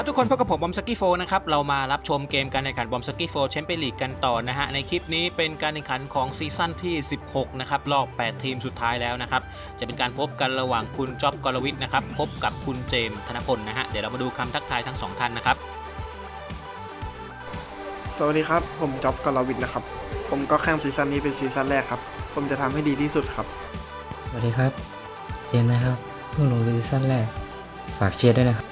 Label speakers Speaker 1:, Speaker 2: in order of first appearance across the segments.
Speaker 1: ครับทุกคนพบกับผมบอมสกี้โฟนะครับเรามารับชมเกมการแข่งขันบอมสกี้โฟแชมเปี้ยนลีกกันต่อนะฮะในคลิปนี้เป็นการแข่งขันของซีซั่นที่ 16 นะครับรอบ 8 ทีมสุดท้ายแล้วนะครับจะเป็นการพบกันระหว่างคุณจ๊อบกรวิทย์นะครับพบกับคุณเจมส์ธนพลนะฮะเดี๋ยวเรามาดูคำทักทายทั้งสองท่านนะครับ
Speaker 2: สวัสดีครับผมจ๊อบกรวิทย์นะครับผมก็แข่งซีซั่นนี้เป็นซีซั่นแรกครับผมจะทำให้ดีที่สุดครับ
Speaker 3: สวัสดีครับ เจมส์นะครับเพิ่งลงซีซั่นแรกฝากเชียร์ด้วยนะครับ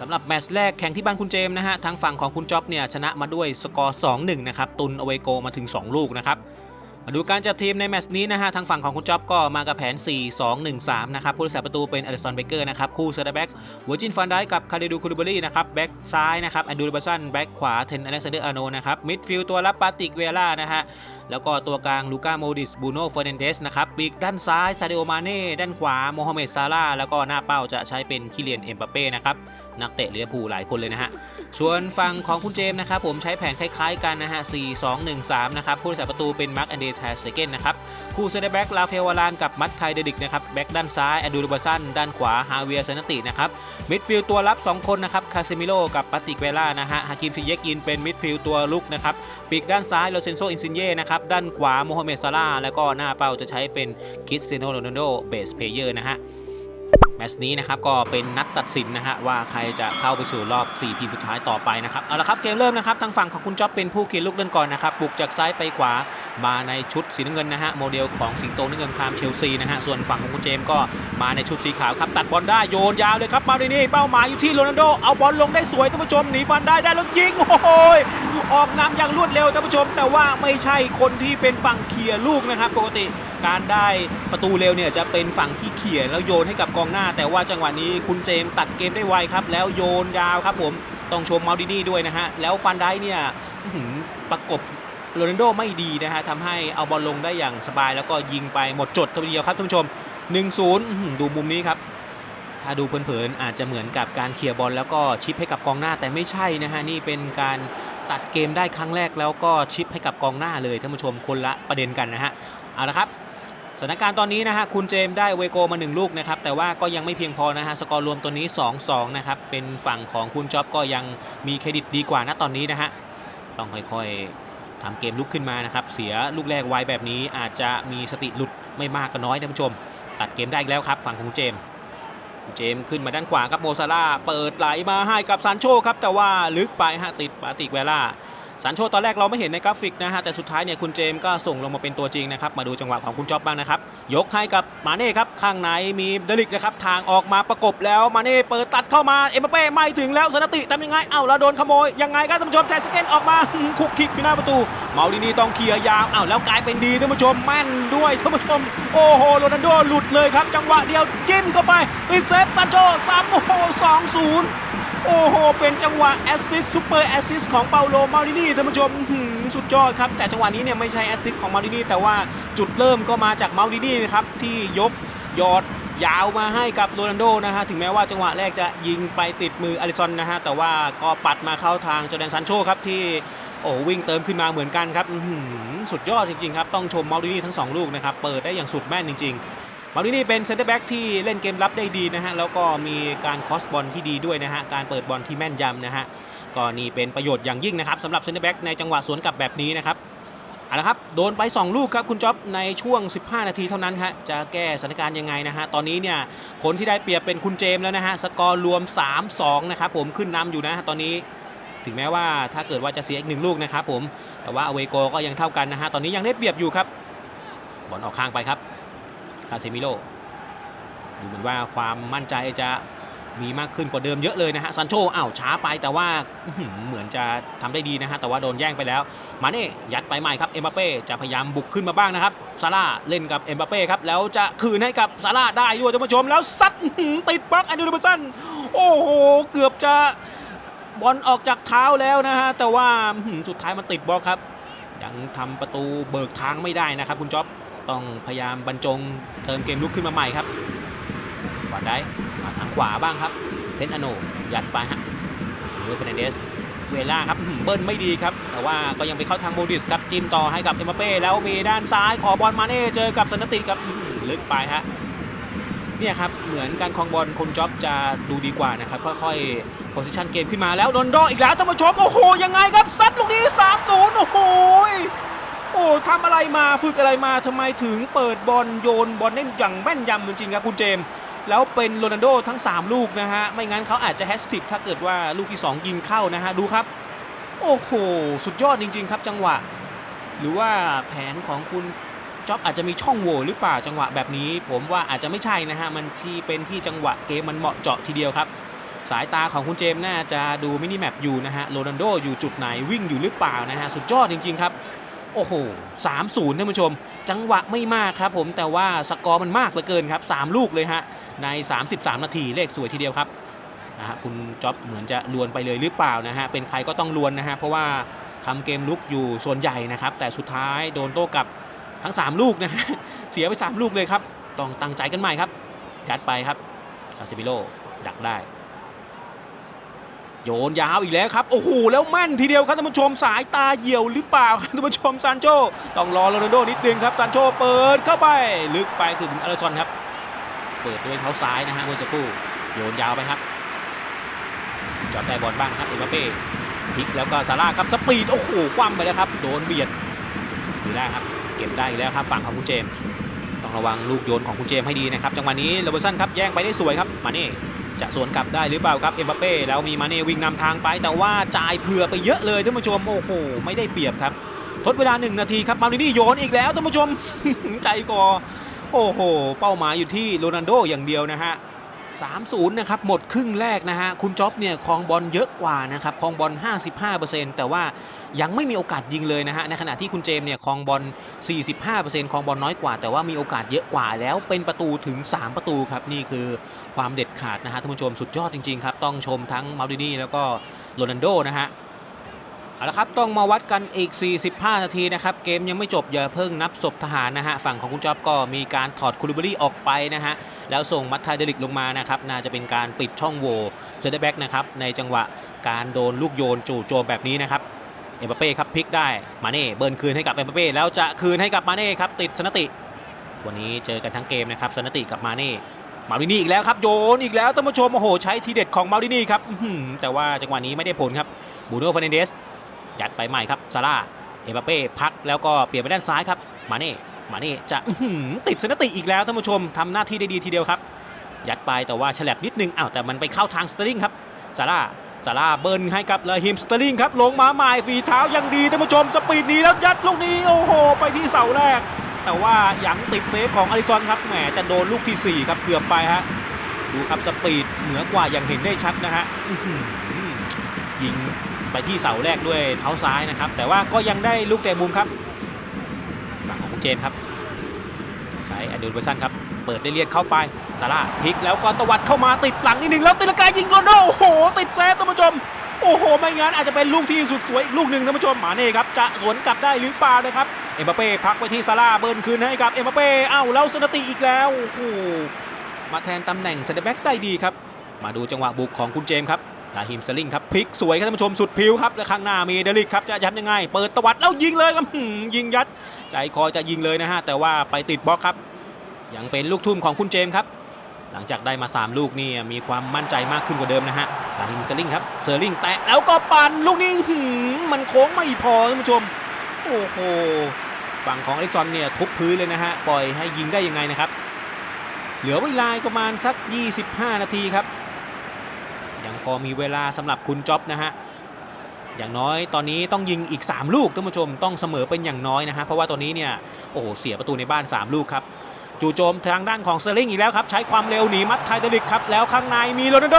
Speaker 1: สำหรับแมตช์แรกแข่งที่บ้านคุณเจมส์นะฮะทางฝั่งของคุณจ๊อบเนี่ยชนะมาด้วยสกอร์ 2-1 นะครับตุนอเวโกมาถึง 2 ลูกนะครับ มาดูการจัดทีมในแมตช์นี้นะฮะทางฝั่งของคุณจ๊อบก็มากับแผน 4-2-1-3 นะครับผู้รักษาประตูเป็นอเล็กซานเบเกอร์นะครับคู่เซอร์แบ็กวอร์จินฟันได้กับคาเดดูคูลิบรี่นะครับแบ็กซ้ายนะครับแอนดูริบัสันแบ็กขวาเทนอเล็กซานเดอร์อาโนนะครับมิดฟิลด์ตัวรับปาติกเวล่านะฮะแล้วก็ตัวกลางลูก้าโมดิสบูโน่เฟอร์นันเดสนะครับปีกด้านซ้ายซาเดโอมาเน่ด้านขวาโมฮัมเหม็ดซาร่าแล้วก็หน้าเป้าจะใช้เป็นคิเลียนเอ็มบัปเป้นะครับนักเตะลิเวอร์พูลหลายคนเลยนะฮะส่วนฝั่งของคุณเจมส์นะครับผมใช้แผนคล้ายๆกันนะฮะ4-2-1-3นะครับผู้รักษาประตูเป็นมาร์คแอนเดแทสเซเกนนะครับคู่เซนเตอร์แบ็กลาเฟวารานกับมัตไทเดดิกนะครับแบ็กด้านซ้ายอดูริบาซันด้านขวาฮาเวียร์เซนตินะครับมิดฟิลด์ตัวรับ 2 คนนะครับคาซิมิโลกับปาติกเวล่านะฮะฮาคิมซิเยกินเป็นมิดฟิลด์ตัวลุกนะครับปีกด้านซ้ายโรเซนโซอินซินเย่นะครับด้านขวาโมฮัมเหม็ดซาร่าแล้วก็หน้าเป้าจะใช้เป็นคริสเตียโนโรนัลโดเบสเพเยอร์นะฮะ แมตช์นี้นะครับก็เป็นนัดตัดสินนะฮะว่าใครจะเข้าไปสู่รอบ 4 ทีมสุดท้ายต่อไปนะครับเอาละครับเกมเริ่มนะครับทางฝั่งของคุณจ๊อบเป็นผู้เขียนลูกเล่นก่อนนะครับบุกจากซ้ายไปขวามาในชุดสีน้ำเงินนะฮะโมเดลของสิงโตน้ำเงินคามเชลซีนะฮะส่วนฝั่งของคุณเจมส์ก็มาในชุดสีขาวครับตัดบอลได้โยนยาวเลยครับมาดินี่เป้าหมายอยู่ที่โรนัลโดเอาบอลลงได้สวยท่านผู้ชมหนีฟันได้ได้แล้วยิงโอ้โหออกนำอย่างรวดเร็วท่านผู้ชม แต่ว่าไม่ใช่คนที่เป็นฝั่งเคลียร์ลูกนะครับปกติ การได้ประตูเร็วเนี่ยจะเป็นฝั่งที่เขี่ยแล้วโยนให้กับกองหน้า แต่ว่าจังหวะนี้คุณเจมส์ตัดเกมได้ไวครับ แล้วโยนยาวครับผมต้องชมมาดินี่ด้วยนะฮะ แล้วฟันได้เนี่ยประกบโรนัลโดไม่ดีนะฮะทำให้เอาบอลลงได้อย่างสบาย แล้วก็ยิงไปหมดจดทีเดียวครับท่านผู้ชม 1-0 ดูมุมนี้ครับ ถ้าดูเผินๆอาจจะเหมือนกับการเคลียร์บอลแล้วก็ชิปให้กับกองหน้าแต่ไม่ใช่นะฮะนี่เป็นการตัดเกมได้ครั้งแรกแล้วก็ชิปให้กับกองหน้าเลยท่านผู้ชมคนละประเด็นกันนะฮะเอาละครับ สถานการณ์ตอนนี้นะฮะคุณเจมได้เวโกมา 1 ลูกนะครับแต่ว่าก็ยังไม่เพียงพอนะฮะสกอร์รวมตัวนี้ 2-2 นะครับเป็นฝั่งของคุณจ๊อบก็ยังมีเครดิตดีกว่านะตอนนี้นะฮะต้องค่อยๆทำเกมลุกขึ้นมานะครับเสียลูกแรกไวแบบนี้อาจจะมีสติหลุดไม่มากก็น้อยท่านผู้ชม ตัดเกมได้อีกแล้วครับ ฝั่งของเจมเจมขึ้นมาด้านขวาครับโมซาร่าเปิดไหลมาให้กับซานโชครับแต่ว่าลึกไปฮะติดปาติกเวล่า ซานโชตอนแรกเราไม่เห็นในกราฟิกนะฮะแต่สุดท้ายเนี่ยคุณเจมก็ส่งลงมาเป็นตัวจริงนะครับมาดูจังหวะของคุณจ๊อบบ้างนะครับยกให้กับมาเน่ครับข้างในมีเดลิกนะครับทางออกมาประกบแล้วมาเน่เปิดตัดเข้ามาเอ็มเป้ไม่ถึงแล้วสนติทำยังไงเอ้าแล้วโดนขโมยยังไงครับท่านผู้ชมแทนสเกนออกมาคุกคิกอยู่หน้าประตู เมาดินีต้องเคลียร์ยาวเอ้าแล้วกลายเป็นดีท่านผู้ชมแม่นด้วยท่านผู้ชมโอ้โหโรนัลโดหลุดเลยครับจังหวะเดียวจิ้มเข้าไปติดเซฟตันโจซ้ำโอ้โหสองศูนย์ โอ้โห เป็นจังหวะแอสซิสต์ซูเปอร์แอสซิสต์ของเปาโลมารินีท่านผู้ชมสุดยอดครับ แต่จังหวะนี้เนี่ยไม่ใช่แอสซิสต์ของมารินีแต่ว่าจุดเริ่มก็มาจากมารินีนะครับ ที่ยกยอดยาวมาให้กับโรนัลโดนะฮะ ถึงแม้ว่าจังหวะแรกจะยิงไปติดมืออลิซอนนะฮะ แต่ว่าก็ปัดมาเข้าทางจอแดนซานโชครับที่โอ้วิ่งเติมขึ้นมาเหมือนกันครับสุดยอดจริงๆครับ ต้องชมมารินีทั้งสองลูกนะครับ เปิดได้อย่างสุดแม่นจริง ๆ มารินีเป็นเซนเตอร์แบ็กที่เล่นเกมรับได้ดีนะฮะ แล้วก็มีการคอสบอลที่ดีด้วยนะฮะ การเปิดบอลที่แม่นยำนะฮะก็นี่เป็นประโยชน์อย่างยิ่งนะครับสำหรับเซนเตอร์แบ็กในจังหวะสวนกลับแบบนี้นะครับเอาละครับ โดนไป 2 ลูกครับคุณจ๊อบในช่วง 15 นาทีเท่านั้นฮะจะแก้สถานการณ์ยังไงนะฮะ ตอนนี้เนี่ยคนที่ได้เปรียบเป็นคุณเจมส์แล้วนะฮะ สกอร์รวม 3-2 นะครับผมขึ้นนำอยู่นะฮะตอนนี้ถึงแม้ว่าถ้าเกิดว่าจะเสียอีกหนึ่งลูกนะครับผมแต่ว่าอเวโกก็ยังเท่ากันนะฮะตอนนี้ยังได้เปรียบอยู่ครับบอลออกข้างไปครับ คาเซมิโลดูเหมือนว่าความมั่นใจจะมีมากขึ้นกว่าเดิมเยอะเลยนะฮะซันโชอ้าวช้าไปแต่ว่าเหมือนจะทำได้ดีนะฮะแต่ว่าโดนแย่งไปแล้ว มาเน่ยัดไปใหม่ครับเอ็มบัปเป้จะพยายามบุกขึ้นมาบ้างนะครับซาร่าเล่นกับเอ็มบัปเป้ครับแล้วจะคืนให้กับซาร่าได้ด้วยท่านผู้ชม แล้วซัดติดบล็อกแอนดูริบัสันโอ้โหเกือบจะบอลออกจากเท้าแล้วนะฮะแต่ว่าสุดท้ายมันติดบล็อกครับ ยังทำประตูเบิกทางไม่ได้นะครับคุณจ๊อบ ต้องพยายามบรรจงเติมเกมลุกขึ้นมาใหม่ครับขวาได้มาทางขวาบ้างครับ เทนอโนยัดไปฮะลูเฟรนเดสเวล่าครับเบิ้ลไม่ดีครับ แต่ว่าก็ยังไปเข้าทางโมดิสครับจิ้มต่อให้กับเอ็มบัปเป้แล้วมีด้านซ้ายขอบอลมาเน่เจอกับสนติครับลึกไปฮะเนี่ยครับ เหมือนการครองบอลคนจ็อบจะดูดีกว่านะครับ ค่อยๆโพสิชันเกมขึ้นมาแล้วโดนดออีกแล้วท่านผู้ชมโอ้โห ยังไงครับซัดลูกนี้3 0โอ้โหย โอ้ทำอะไรมาฝึกอะไรมาทำไมถึงเปิดบอลโยนบอลได้อย่างแม่นยำจริงๆครับคุณเจมส์แล้วเป็นโรนัลโดทั้ง 3 ลูกนะฮะ ไม่งั้นเขาอาจจะแฮชติกถ้าเกิดว่าลูกที่ 2 ยิงเข้านะฮะ ดูครับ โอ้โห สุดยอดจริง ๆ ครับจังหวะ หรือว่าแผนของคุณจ็อบอาจจะมีช่องโหว่หรือเปล่าจังหวะแบบนี้ ผมว่าอาจจะไม่ใช่นะฮะ มันที่เป็นที่จังหวะเกมมันเหมาะเจาะทีเดียวครับ สายตาของคุณเจมส์น่าจะดูมินิแมปอยู่นะฮะโรนัลโดอยู่จุดไหนวิ่งอยู่หรือเปล่านะฮะสุดยอดจริงๆครับ โอ้โห3-0ท่านผู้ชม จังหวะไม่มากครับผมแต่ว่าสกอร์มันมากเหลือเกินครับ3ลูกเลยฮะใน 33 นาทีเลขสวยทีเดียวครับนะฮะคุณจ็อบเหมือนจะลวนไปเลยหรือเปล่านะฮะเป็นใครก็ต้องลวนนะฮะเพราะว่าทำเกมลุกอยู่ส่วนใหญ่นะครับแต่สุดท้ายโดนโต้กลับทั้ง 3 ลูกนะฮะเสียไป 3 ลูกเลยครับ ต้องตั้งใจกันใหม่ครับยัดไปครับคาซิมิโลดักได้ โยนยาวอีกแล้วครับ โอ้โห แล้วแม่นทีเดียวครับท่านผู้ชมสายตาเหี่ยวหรือเปล่าครับท่านผู้ชมซานโชต้องรอโรนัลโดนิดนึงครับซานโชเปิดเข้าไปลึกไปถึงอลาซอนครับ เปิดด้วยเท้าซ้ายนะฮะเมื่อสักครู่โยนยาวไปครับจอดได้บอลบ้างครับเอ็มบัปเป้พลิกแล้วก็ซาร่าครับสปีดโอ้โหคว่ำไปแล้วครับโดนเบียดดูได้ครับ เก็บได้อีกแล้วครับฝั่งของคุณเจมส์ต้องระวังลูกโยนของคุณเจมส์ให้ดีนะครับจังหวะนี้โรเบร์ตสันครับแย่งไปได้สวยครับมาเน่ จะสวนกลับได้หรือเปล่าครับเอ็มบัปเป้แล้วมีมาเน่วิ่งนำทางไป แต่ว่าจ่ายเผื่อไปเยอะเลยท่านผู้ชมโอ้โหไม่ได้เปรียบครับทดเวลา 1 นาทีครับมารินี่โยนอีกแล้วท่านผู้ชมใจกอโอ้โห เป้าหมายอยู่ที่โรนัลโดอย่างเดียวนะฮะ 3-0 นะครับ หมดครึ่งแรกนะฮะ คุณจ๊อบเนี่ยคลองบอลเยอะกว่านะครับคลองบอล 55%แต่ว่ายังไม่มีโอกาสยิงเลยนะฮะ ในขณะที่คุณเจมเนี่ยคลองบอล 45%คลองบอลน้อยกว่า แต่ว่ามีโอกาสเยอะกว่าแล้วเป็นประตูถึง 3 ประตูครับ นี่คือความเด็ดขาดนะฮะท่านผู้ชมสุดยอดจริงๆครับ ต้องชมทั้งมาดินี่แล้วก็โรนันโดนะฮะ เอาละครับต้องมาวัดกันอีก 45 นาทีนะครับ เกมยังไม่จบอย่าเพิ่งนับศพทหารนะฮะ ฝั่งของคุณจ๊อบก็มีการถอดคูลิบรี่ออกไปนะฮะ แล้วส่งมัตไทเดลิกลงมานะครับ น่าจะเป็นการปิดช่องโหว่เซนเตอร์แบ็กนะครับ ในจังหวะการโดนลูกโยนจู่โจมแบบนี้นะครับ เอ็มบัปเป้ครับพลิกได้ มาเน่เบิร์นคืนให้กับเอ็มบัปเป้แล้วจะคืนให้กับมาเน่ครับติดสนติ วันนี้เจอกันทั้งเกมนะครับสนติกับมาเน่มาดินี่อีกแล้วครับโยนอีกแล้วท่านผู้ชมโอ้โหใช้ทีเด็ดของมาดินี่ครับแต่ว่าจังหวะนี้ไม่ได้ผลครับบูโน่ฟานเดส ยัดไปใหม่ครับซาร่าเอ็มบัปเป้พักแล้วก็เปลี่ยนไปด้านซ้ายครับมาเน่มาเน่จะติดสนติอีกแล้วท่านผู้ชมทำหน้าที่ได้ดีทีเดียวครับ ยัดไปแต่ว่าฉลับนิดนึงอ้าวแต่มันไปเข้าทางสเตอร์ลิงครับซาร่าซาร่าเบิร์นให้กับเลอฮิมสเตอร์ลิงครับลงมาใหม่ฝีเท้ายังดีท่านผู้ชมสปีดดีแล้วยัดลูกนี้โอ้โห ไปที่เสาแรก แต่ว่ายังติดเซฟของอลิซอนครับแหมจะโดนลูกที่สี่ครับเกือบไปฮะดูครับสปีดเหนือกว่าอย่างเห็นได้ชัดนะฮะยิง ไปที่เสาแรกด้วยเท้าซ้ายนะครับ แต่ว่าก็ยังได้ลูกเตะมุมครับฝั่งของคุณเจมส์ครับ ใช้อดูลเวอร์สันครับ เปิดได้เลียดเข้าไปซาร่าพลิกแล้วก็ตวัดเข้ามาติดหลังนิดหนึ่งแล้วตีลกายิงโรนลโดโอ้โห ติดเซฟท่านผู้ชม โอ้โห ไม่งั้นอาจจะเป็นลูกที่สุดสวยอีกลูกหนึ่งท่านผู้ชมหมาเน่ครับจะสวนกลับได้หรือเปล่านะครับเอ็มบัปเป้พักไปที่ซาร่าเบิร์นคืนให้กับเอ็มบัปเป้เอ้าแล้วสนติอีกแล้วโอ้โหมาแทนตำแหน่งเซนเตอร์แบ็กได้ดีครับ มาดูจังหวะบุกของคุณเจมส์ครับ ลาฮิมสลิงครับพลิกสวยครับท่านผู้ชมสุดผิวครับและข้างหน้ามีเดลิกครับจะยัดยังไง เปิดตวัดแล้วยิงเลยครับยิงยัด ใจคอจะยิงเลยนะฮะแต่ว่าไปติดบล็อกครับ ยังเป็นลูกทุ่มของคุณเจมส์ครับ หลังจากได้มา 3 ลูกนี่มีความมั่นใจมากขึ้นกว่าเดิมนะฮะลาฮิมสลิงครับเซอร์ลิงแตะแล้วก็ปั่นลูกนี้มมันโค้งไม่พอท่านผู้ชมโอ้โหฝั่งของอเล็กซอนเนี่ยทุบพื้นเลยนะฮะปล่อยให้ยิงได้ยังไงนะครับเหลือเวลาประมาณสัก 25 นาทีครับ ยังพอมีเวลาสำหรับคุณจ๊อบนะฮะอย่างน้อยตอนนี้ต้องยิงอีก 3 ลูกท่านผู้ชมต้องเสมอเป็นอย่างน้อยนะฮะเพราะว่าตอนนี้เนี่ยโอ้โหเสียประตูในบ้าน 3 ลูกครับจู่โจมทางด้านของเซอร์ลิงอีกแล้วครับ ใช้ความเร็วหนีมัดไทเดลิกครับ แล้วข้างในมีโรนัลโด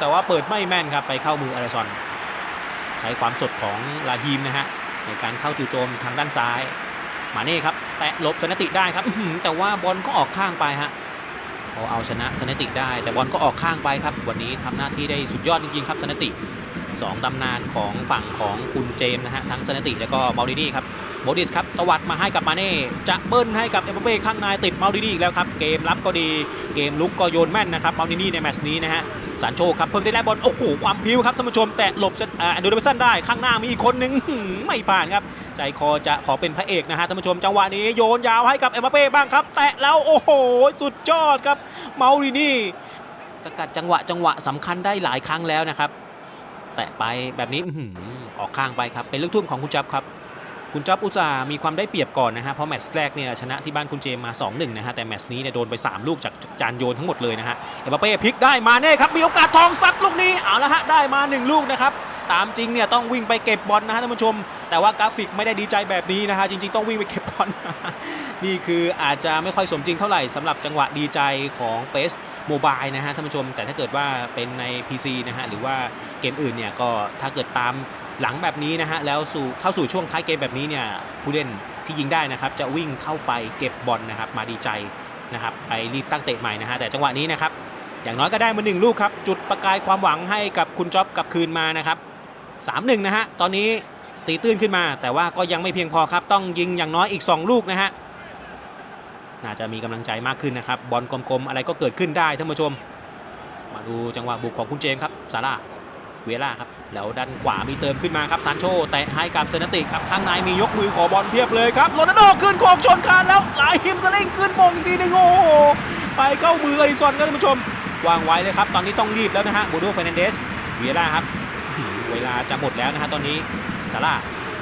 Speaker 1: แต่ว่าเปิดไม่แม่นครับ ไปเข้ามืออาริซอน ใช้ความสดของลาฮีมนะฮะ ในการเข้าจู่โจมทางด้านซ้าย มาเน่ครับ แตะลบสนติได้ครับแต่ว่าบอลก็ออกข้างไปฮะ พอเอาชนะสนติได้ แต่บอลก็ออกข้างไปครับ วันนี้ทำหน้าที่ได้สุดยอดจริงๆครับสนติสองตำนานของฝั่งของคุณเจมส์นะฮะทั้งสนติแล้วก็มาดินี่ครับโมดิสครับตวัดมาให้กับมาเน่จะเบิ้ลให้กับเอ็มบัปเป้ข้างในติดมาดินี่อีกแล้วครับเกมรับก็ดีเกมลุกก็โยนแม่นนะครับมาดินี่ในแมตช์นี้นะฮะ ซานโชครับเพิ่งได้แลกบอลโอ้โหความพิ้วครับท่านผู้ชมแต่หลบเซนอ่าแอนโดเบสันได้ข้างหน้ามีอีกคนหนึ่งไม่ผ่านครับ ใจคอจะขอเป็นพระเอกนะฮะท่านผู้ชมจังหวะนี้โยนยาวให้กับเอ็มบัปเป้บ้างครับ แตะแล้วโอ้โหสุดยอดครับเมารินี่สกัดจังหวะจังหวะสำคัญได้หลายครั้งแล้วนะครับ แตะไปแบบนี้ออหือออกข้างไปครับเป็นลูกทุ่มของคุณจับครับ คุณจ๊อบอุตสามีความได้เปรียบก่อนนะฮะเพราะแมตช์แรกเนี่ยชนะที่บ้านคุณเจมมา 2-1 นะฮะแต่แมตช์นี้เนี่ยโดนไป 3 ลูกจากจานโยนทั้งหมดเลยนะฮะเอ็มบัเป้พลิกได้มาเน่ครับมีโอกาสทองซัดลูกนี้เอาละฮะได้มา 1 ลูกนะครับตามจริงเนี่ยต้องวิ่งไปเก็บบอลนะฮะท่านผู้ชม แต่ว่ากราฟิกไม่ได้ดีใจแบบนี้นะฮะจริง ๆ ต้องวิ่งไปเก็บบอลนี่คืออาจจะไม่ค่อยสมจริงเท่าไหร่สำหรับจังหวะดีใจของเปสโมบายนะฮะท่านผู้ชม แต่ถ้าเกิดว่าเป็นใน PC นะฮะหรือว่าเกมอื่นเนี่ยก็ถ้าเกิดตาม หลังแบบนี้นะฮะแล้วสู่เข้าสู่ช่วงท้ายเกมแบบนี้เนี่ยผู้เล่นที่ยิงได้นะครับจะวิ่งเข้าไปเก็บบอลนะครับมาดีใจนะครับไปรีบตั้งเตะใหม่นะฮะแต่จังหวะนี้นะครับอย่างน้อยก็ได้มาหนึ่งลูกครับจุดประกายความหวังให้กับคุณจ๊อบกลับคืนมานะครับ3-1นะฮะตอนนี้ตีตื้นขึ้นมา แต่ว่าก็ยังไม่เพียงพอครับต้องยิงอย่างน้อยอีก 2 ลูกนะฮะน่าจะมีกำลังใจมากขึ้นนะครับบอลกลมๆอะไรก็เกิดขึ้นได้ท่านผู้ชม มาดูจังหวะบุกของคุณเจมส์ครับซาร่า เวล่าครับ แล้วด้านขวามีเติมขึ้นมาครับซานโชแตะให้กับเซนติครับ ข้างในมียกมือขอบอลเพียบเลยครับโรนัลโดขึ้นโคงชนคานแล้วไหลฮิมสลิงขึ้นมงอีกทีนึงโอ้โหไปเข้ามืออดิซอนครับท่านผู้ชม วางไว้เลยครับ ตอนนี้ต้องรีบแล้วนะฮะบูโดเฟรนเดสเวล่าครับเวลาจะหมดแล้วนะฮะตอนนี้ซาร่า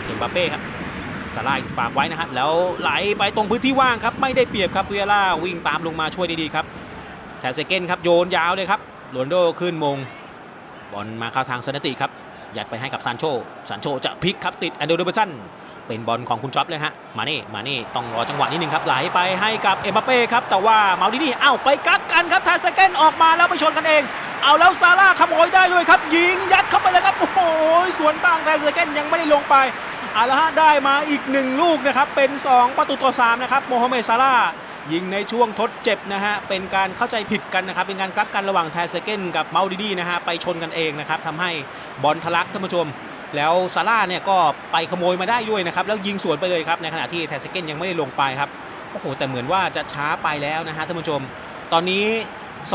Speaker 1: เอ็มบัปเป้ครับสไลด์ฝากไว้นะครับแล้วไหลไปตรงพื้นที่ว่างครับไม่ได้เปรียบครับเวียร่าวิ่งตามลงมาช่วยดีๆครับแทเซเกนครับโยนยาวเลยครับโรนโดขึ้นมง บอลมาเข้าทางเซนติครับ ยัดไปให้กับซานโชซานโชจะพลิกครับติดแอนโดเดอร์เบอร์สันเป็นบอลของคุณจ๊อบเลยฮะ มาเน่ มาเน่ ต้องรอจังหวะนิดนึงครับ ไหลไปให้กับเอ็มบัปเป้ครับ แต่ว่าเมาดินี่เอ้าไปกักกันครับแทเซเกนออกมาแล้วไปชนกันเอง เอาแล้วซาร่าขโมยได้ด้วยครับ ยิงยัดเข้าไปเลยครับ โอ้โหสวนบ้างแทเซเกนยังไม่ได้ลงไปอาละฮะได้มาอีกหนึ่งลูกนะครับ เป็น 2 ประตูต่อ3นะครับ โมฮัมเหม็ดซาร่า ยิงในช่วงทดเจ็บนะฮะ เป็นการเข้าใจผิดกันนะครับ เป็นการกักกันระหว่างแทเซเกนกับเมาดิดีนะฮะ ไปชนกันเองนะครับทำให้บอลทะลักท่านผู้ชม แล้วซาร่าเนี่ยก็ไปขโมยมาได้ด้วยนะครับ แล้วยิงสวนไปเลยครับ ในขณะที่แทเซเกนยังไม่ได้ลงไปครับ โอ้โห แต่เหมือนว่าจะช้าไปแล้วนะฮะท่านผู้ชม ตอนนี้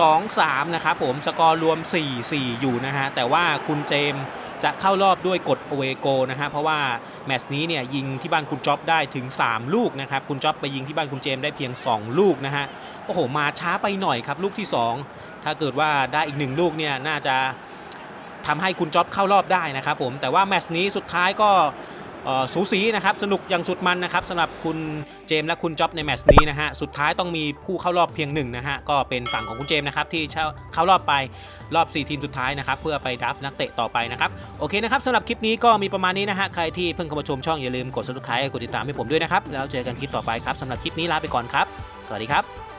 Speaker 1: 2-3 นะครับผม สกอร์รวม 4-4 อยู่นะฮะ แต่ว่าคุณเจมส์ จะเข้ารอบด้วยกฎอเวโกนะฮะเพราะว่าแมตช์นี้เนี่ยยิงที่บ้านคุณจ๊อบได้ถึง 3 ลูกนะครับคุณจ๊อบไปยิงที่บ้านคุณเจมส์ได้เพียง 2 ลูกนะฮะโอ้โหมาช้าไปหน่อยครับลูกที่ 2 ถ้าเกิดว่าได้อีก 1 ลูกเนี่ยน่าจะทำให้คุณจ๊อบเข้ารอบได้นะครับผมแต่ว่าแมตช์นี้สุดท้ายก็ สูสีนะครับสนุกอย่างสุดมันนะครับสำหรับคุณเจมส์และคุณจ๊อบในแมตช์นี้นะฮะสุดท้ายต้องมีผู้เข้ารอบเพียงหนึ่งนะฮะก็เป็นฝั่งของคุณเจมส์นะครับที่เข้ารอบไปรอบ 4 ทีมสุดท้ายนะครับเพื่อไปดราฟต์นักเตะต่อไปนะครับโอเคนะครับสำหรับคลิปนี้ก็มีประมาณนี้นะฮะใครที่เพิ่งเข้ามาชมช่องอย่าลืมกด subscribe กดติดตามให้ผมด้วยนะครับแล้วเจอกันคลิปต่อไปครับสำหรับคลิปนี้ลาไปก่อนครับ สวัสดีครับ